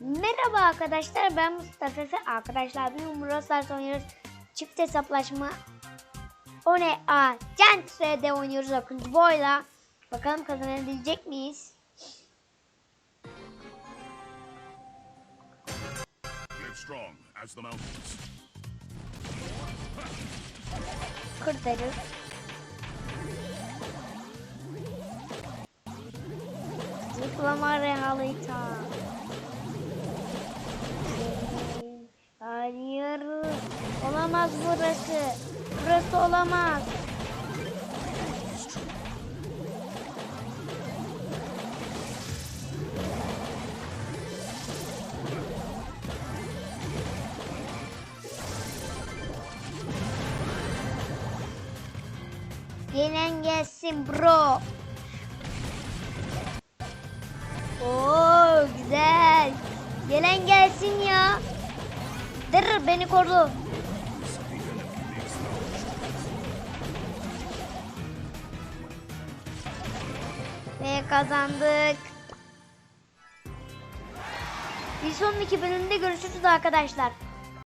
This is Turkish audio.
Merhaba arkadaşlar ben Mustafa Efe. Arkadaşlar bir Brawl oynuyoruz. Çift hesaplaşma. O ne? Aa, Centre'de oynuyoruz Akıncı Boy'la. Bakalım kazanabilecek miyiz? Kurtarır. Zıplama realita. Olamaz burası. Burası olamaz. Gelen gelsin bro. Oo güzel. Gelen gelsin ya. Dır beni koru. Ve kazandık. Bir sonraki bölümde görüşürüz arkadaşlar.